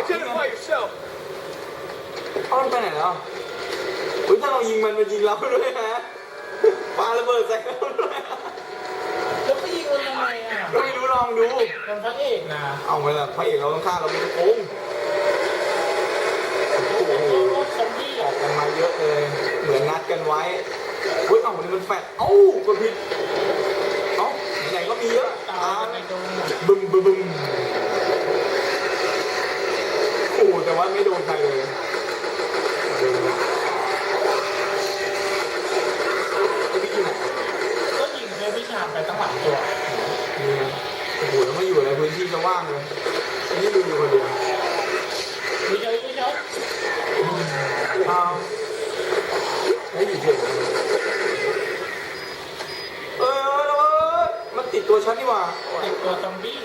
Identify yourself. เอามันไปไหนแล้วเฮ้ยถ้าเรายิงมันมันยิงเราด้วยฮะปาระเบิดใส่เราด้วยแล้วไปยิงมันทำไมอะไม่รู้ลองดู มันพระเอกนะเอาไปละพระเอกเราต้องฆ่าเราเป็นโกงโอ้โหรถซอมบี้ออะอกกันมาเยอะเลย เหมือนนัดกันไว้เฮ้ยเอ้าวันนี้มันแฟดเอ้าก็ผิดเอ้าไหนๆก็มีเยอะตาตายในดงบึมบึมบึมโอ้ โหแต่ว่าไม่โดนใครเลยเดินมาไอ้พี่อยู่ไหนก็ยิงเพื่อพิชามไปตั้งหลายตัวนี่ไงโอ้โหแล้วมาอยู่ในพื้นที่จะว่างเลยอันนี้ดูอยู่คนเดียวไม่ใช่ไม่ใช่อ้าวแล้วอยู่เฉยเอ้ยเอ้ยเอ้ยมันติดตัวฉันนี่หว่าติดตัวซอมบี้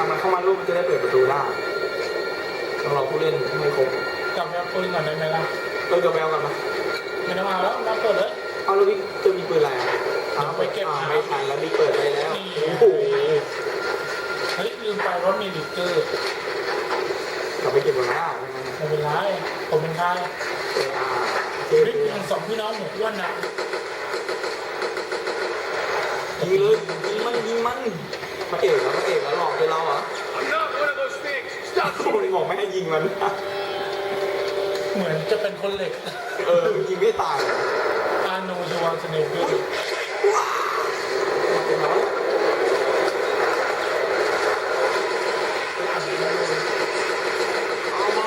มามันเข้ามาลูกมันจะได้เปิดประตูได้ต้องรอผู้เล่นให้ครบกลับไปเอาปืนก่อนได้ไหมล่ะเออเดี๋ยวแมวกันมาไม่ต้องมาแล้วมาเปิดเลยเอาแล้วพี่จะมีปืนอะไรอะอ้าวไปเก็บอ่าไม่ทันแล้วพี่เปิดไปแล้วนี่โอ้โหเฮ้ยลืมไปว่ามีลิกเกอร์กลับไปเก็บก่อนนะไม่งั้นไม่เป็นไรผมเป็นใครเอออ่าโอเคเฮ้ยเป็นสองพี่น้องหมูอ้วนนะยิงเลยยิงมันยิงมัน พระเอกแล้วพระเอกแล้วหลอกเป็นเราเหรอ I'm not one of those things. Stop คุณ shooting. บอกไม่ให้ยิงมันเหมือนจะเป็นคนเหล็กเออยิงไม่ตายเหรออาโนชวานสเนกเกอร์เป็นไรวะเอามั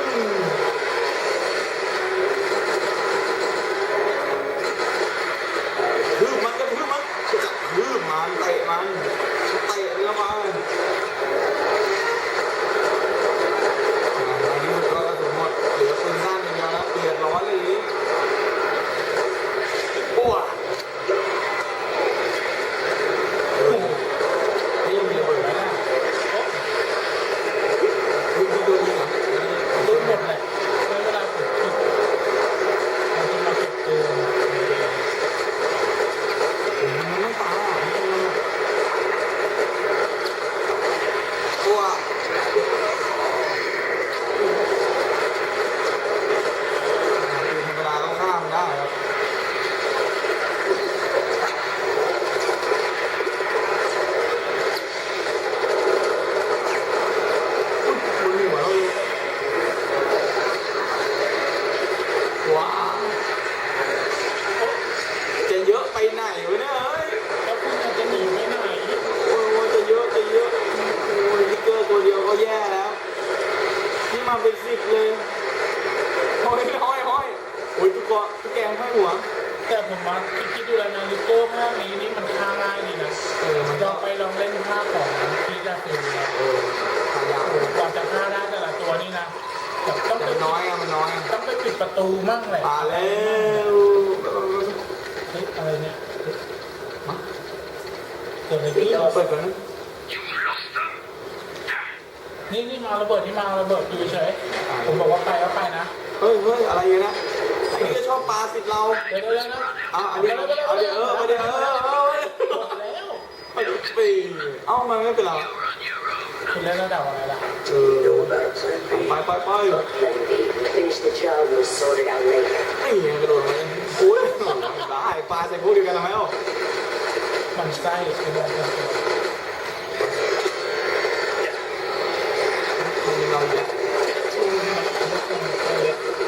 นคืบมันก็คืบมันคืบมันเตะมันเตะแล้วมันในที่สุดก็กระสุนหมดเหลือปืนสั้นอย่างเดียวแล้วเดือดร้อนเลยทีนี้โอ้ยโอ้โหนี่ยังมีระเบิดไหมเนี่ยคุณคุณตัวยิงเหรอ รู้หมดแหละใช้เวลาฝึกคิดเราจะมาเก็บตัว มันไม่ตายอะมันเป็นอะไรตัวธรรมดาต้องข้ามได้ครับ อุ๊ยมันมีหัวเราอยู่ว้าวจะเยอะไปไหนวะเนี่ยเฮ้ย แล้วคุณจะหนีไปไหน โอ้ยจะเยอะจะเยอะโอ้ยลิกเกอร์ตัวเดียวก็แย่แล้ว นี่มาเป็นสิบเลยห้อยห้อยห้อยโอ้ยตุ๊กแกตุ๊กแกห้อยหัว แต่ผมมาคิดคิดดูแล้วนะลิโก้ภาคนี้นี่มันฆ่าง่ายดีนะ เออมัน ลองไปลองเล่นภาคของพีกาฟิลนะ เออทายาก โอ้โหกว่าจะฆ่าได้แต่ละตัวนี่นะแบบต้อง แต่ ไป มันน้อยอะมันน้อยอะ ต้องไปปิดประตูมั่งแหละมาแล้วเฮ้ยอะไรเนี่ยเกิดอะไรขึ้นเปิดก่อนนะนี่นี่มาระเบิดนี่มาระเบิดอยู่เฉยผมบอกว่าไปก็ไปนะเฮ้ยเฮ้ยอะไรอยู่นะไอ้นี่ก็ชอบปลาสิทธิ์เราเดี๋ยวเดี๋ยวเดี๋ยวนะเอาอันนี้เอาเดี๋ยวเออเอาเดี๋ยวเออเออเออหมดแล้วเอาเดี๋ยวไปเอ้ามันไม่เป็นไรคุณเล่นระดับอะไรล่ะเออไปไปไป Finish the job, we'll sort it out later. ไอ้เหี้ยกระโดดมาโอ้ยได้ปลาใส่พวกเดียวกันทำไมอะมันไส้คือแบบมันยิงเราอยู่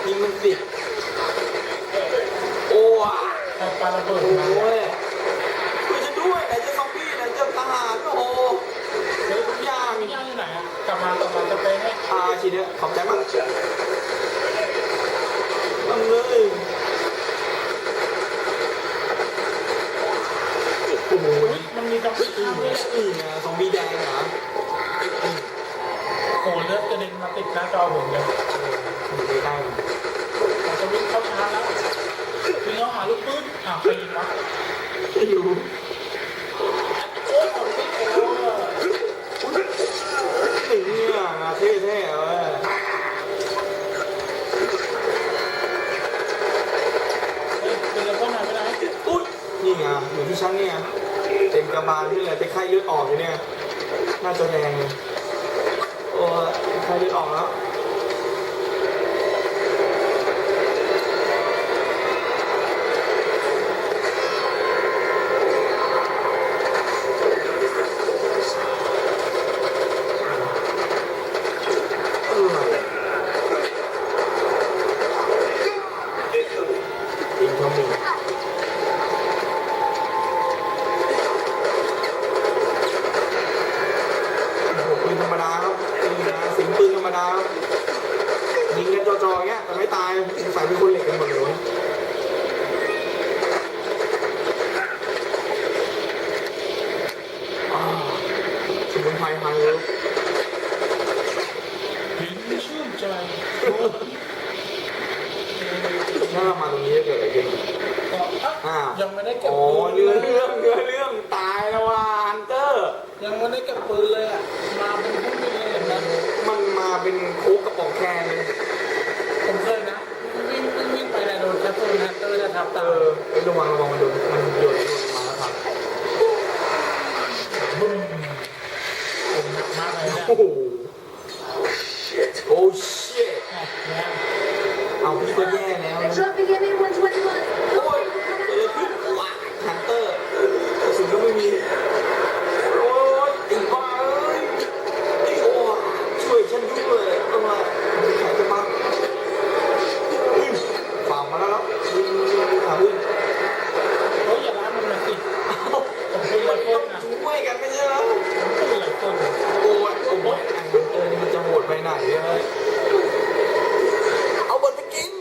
ยิงมันสิโอ้ยถ้าระเบิดโอ้ยช่วยฉันด้วยไหนจะซอมบี้ไหนจะทหารโอ้โหเฮ้ยทุกอย่างย่างอยู่ไหนอะกลับมากลับมาจะไปให้อาชีเนี่ยขอบใจมาก มันเลยโอ้โหอุ๊ยมันมีกำลังข้ามด้วยนี่ไงซอมบี้แดงเหรอโอ้เลือดกระเด็นมาติดหน้าจอผมเลยมันใกล้ๆมันผมจะวิ่งเข้าชาร์จแล้ววิ่งเข้าหาลูกปืนอะใครยิงวะไม่รู้ โอ้ยผมติดโอ้ย นี่เนี่ยเท่ๆเว้ย เฮ้ยเป็นอะไรพวกนั้นไม่ได้ ช่างอยู่ที่ชั้นเนี่ยเต็มกระบาลที่เลยไปไข้เลือดออกอยู่เนี่ย น่าจะแดงเลยโอ้ยใครเลือดออกแล้ว อะไรอินทอมิโอ้โหปืนธรรมดาครับปืนธรรมดาสิงปืนธรรมดาครับยิงกันจอๆอย่างเงี้ยแต่ไม่ตายสงสัยเป็นคนเหล็กกันหมดเลยวะอ่าสมุนไพรไฮเวิร์ เห็นชื่นใจ ถ้าเรามาตรงนี้จะเกิดอะไรขึ้น ก็อะ อ้าว ยังไม่ได้เก็บ อ๋อ ปืน เนื้อเรื่องเนื้อเรื่องตายแล้วว่ะฮันเตอร์ ยังไม่ได้เก็บปืนเลยอะ มาเป็นพวกนี้เลยเห็นไหมมันมาเป็นโค้กกระป๋องแคนเลยผมเคยนะ วิ่งวิ่งวิ่งไปในโดนแคปซูลฮันเตอร์จะทับเอตาอไอ้ระวังระวังมันโดนมันโยนโยนมาแล้วครับบึ้มผมหนักมากเลยเนี่ยโอ้โหโอ้ชิตเนี่ยเอาพี่ก็แย่แล้วนะ Dropping in at 121. โอ้ยเกิดอะไรขึ้นว้าฮันเตอร์กระสุนก็ไม่มี โอ้ยไอ้บ้าเอ้ยไอ้โอ้ช่วยฉันด้วยเอามาใครจะมาอืมฝ่ามาแล้วครับวิ่งวิ่งวิ่งหาวิ่ง เฮ้ยอย่าล้างมันเลยสิผมเป็นไรคนนะ ช่วยกันไม่ใช่เหรอ ผมเป็นไรคน โอ้ยโอ้ยไอ้ฮันเตอร์นี่มันจะโหดไปไหนเลยเอาบทไปกิน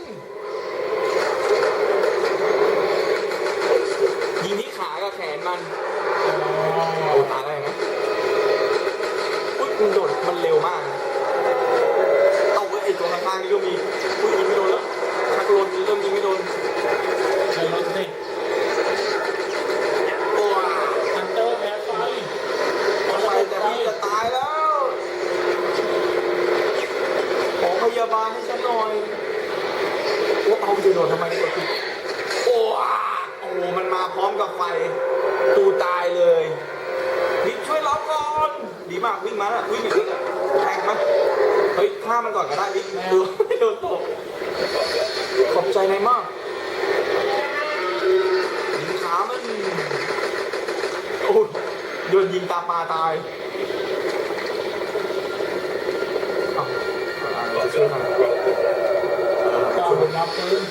ยิงที่ขากับแขนมัน โอ้ตายได้ไหมอุ้ย มันโดดมันเร็วมากนะเอาเว้ยไอ้ตัวข้างๆนี่ก็มีอุ้ยยิงไม่โดนแล้วชักลนเริ่มยิงไม่โดนใช้รถสิโอ้ยฮันเตอร์แพ้ไฟไปแต่พี่จะตายแล้ว ขอพยาบาลให้ฉันหน่อยโอ้เอาจะโดนทำไมเนี่ยพี่โอ้โอ้มันมาพร้อมกับไฟตูตายเลย มากวิ่งมาแล้ววิ่งอย่างนี้แทงมันเฮ้ยฆ่ามันก่อนก็ได้บิ๊กดูไม่โดนตกขอบใจนายมากยิงขามันโอ้ยโดนยิงตาปลาตายเอ้าเอาจะช่วยหน่อยเออต่อช่วยผมรับปืน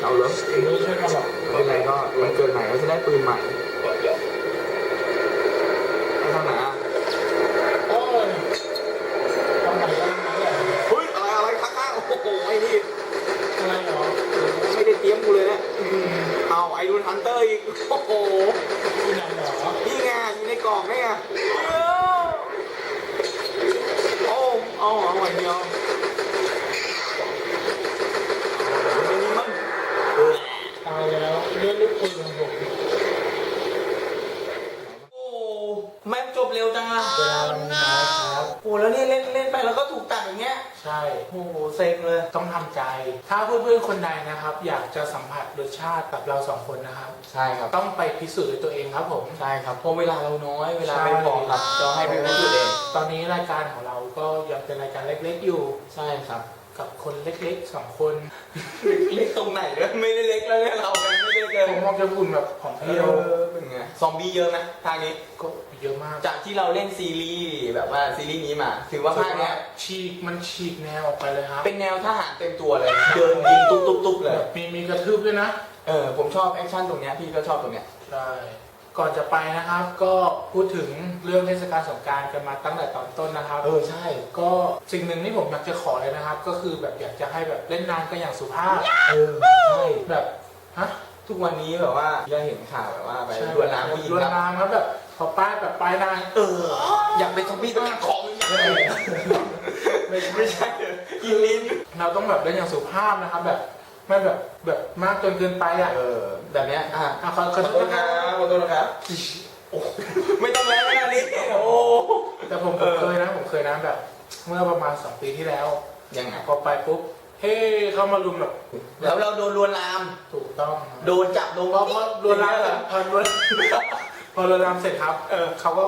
เอาเหรอผมไม่ช่วยมาบอกไม่เป็นไรก็มันเกิดใหม่ก็จะได้ปืนใหม่ให้ทางไหนอะ โอ้ยต้องไหนต้องไหนอะ เฮ้ยอะไรอะไรข้างๆโอ้โหไอ้นี่ อะไรเหรอ ไม่ได้เตรียมกูเลยเนี่ยอืมเอาไอรูนฮันเตอร์อีกโอ้โห ที่ไหนเหรอ นี่ไงอยู่ในกล่องนี่ไงโอ้เอาเอาอันเดียวเอาอันนี้มันเออ ตายแล้วเลื่อนลูกปืนของผมโอ้แม่งจบเร็วจังอะเวลามันน้อยครับ โอ้แล้วนี่เล่นเล่นไปแล้วก็ถูกตัดอย่างเงี้ย ใช่ โอ้โหเซ็งเลย ต้องทำใจ ถ้าเพื่อนๆคนใดนะครับ อยากจะสัมผัสรสชาติกับเราสองคนนะครับ ใช่ครับ ต้องไปพิสูจน์ด้วยตัวเองครับผม ใช่ครับ เพราะเวลาเราน้อย เวลาใช่ไม่พอครับเราให้ไปพิสูจน์เอง ตอนนี้รายการของเราก็ยังเป็นรายการเล็กๆอยู่ ใช่ครับ กับคนเล็กๆสองคนเล็กตรงไหนเนี่ยไม่ได้เล็กแล้วเนี่ยเรากันไม่ได้เกินผมมองจะบุญแบบของเอเที่ยวอเป็นไงซอมบี้เยอะไหมภาคนี้ ก็เยอะมากจากที่เราเล่นซีรีส์แบบว่าซีรีส์นี้มา ถือว่าภาคเนี้ยฉีกมันฉีกแนวออกไปเลยครับเป็นแนวทหารเต็มตัวเลย เดินยิงตุ๊บตุ๊บตุ๊บเลยแบบมีมีกระทืบด้วยนะ เออผมชอบแอคชั่นตรงเนี้ยพี่ก็ชอบตรงเนี้ยใช่ ก่อนจะไปนะครับ ก็พูดถึงเรื่องเทศกาลสงกรารกันมาตั้งแต่ตอนต้นนะครับ เออใช่ ก็สิ่งหนึ่งที่ผมอยากจะขอเลยนะครับ ก็คือแบบอยากจะให้แบบเล่นน้ำกันอย่างสุภาพ เออใช่แบบฮะทุกวันนี้แบบว่าเราเห็นข่าวแบบว่าไปใช่ลวนลามผู้หญิงลวนครับลามครับแบบพอป้ายแบบป้ายนางเออ อยากเป็นซอมบี้ตัวแข็งของไม่ไม่ใช่เลยกินลิ้นเราต้องแบบเล่นอย่างสุภาพนะครับแบบ ไม่แบบแบบมากจนเกินไปอะเออแบบเนี้ยอะอะขอขขออโทโทษษนะนะครับขอโทษนะครับโอ้ไม่ต้องแล้วขนาดนี้โอ้ แต่ผมเอผมอ เคยนะผมเคยนะแบบ เมื่อประมาณสองปีที่แล้วยังไงพอไปปุ๊บเฮ้เข้ามารุมแบบแล้วเราโดนลวนลาม ถูกต้องโดนจับโดนพอพอลวนลามเสร็จพอลวนพอลวนลามเสร็จครับเออเขาก็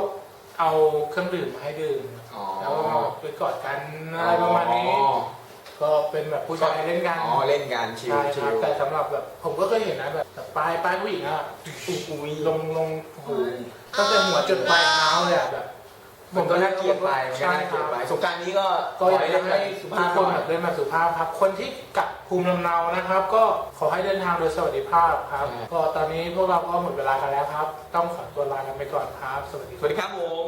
เอาเครื่องดื่มมาให้ดื่มอ๋อ แล้วก็ไปกอดกันอะไรประมาณนี้ ก็เป็นแบบผู้ชายเล่นกันอ๋อเล่นกันชิวใช่คชิรับวแต่สำหรับแบบผมก็เคยเห็นนะแบบแบบปลายปลายผู้หญิงอะลงลงโอ้โหตั้งแต่หัวจนปลายเท้าเลยอะแบบมันก็น่าเกลียดไปมันก็ใช่น่าคเกลียดไปรับ สงกรารนี้ก็ก็อยากจะให้สุทุภากพคนแบบเดินแบบสุภาพครับ คนที่กลับภูมิลำเนานะครับ ก็ขอให้เดินทางโดยสวัสดิภาพครับ ก็ตอนนี้พวกเราก็หมดเวลากันแล้วครับ ต้องขอตัวลากันไปก่อนครับ สวัสดีสครับวัสดีครับผม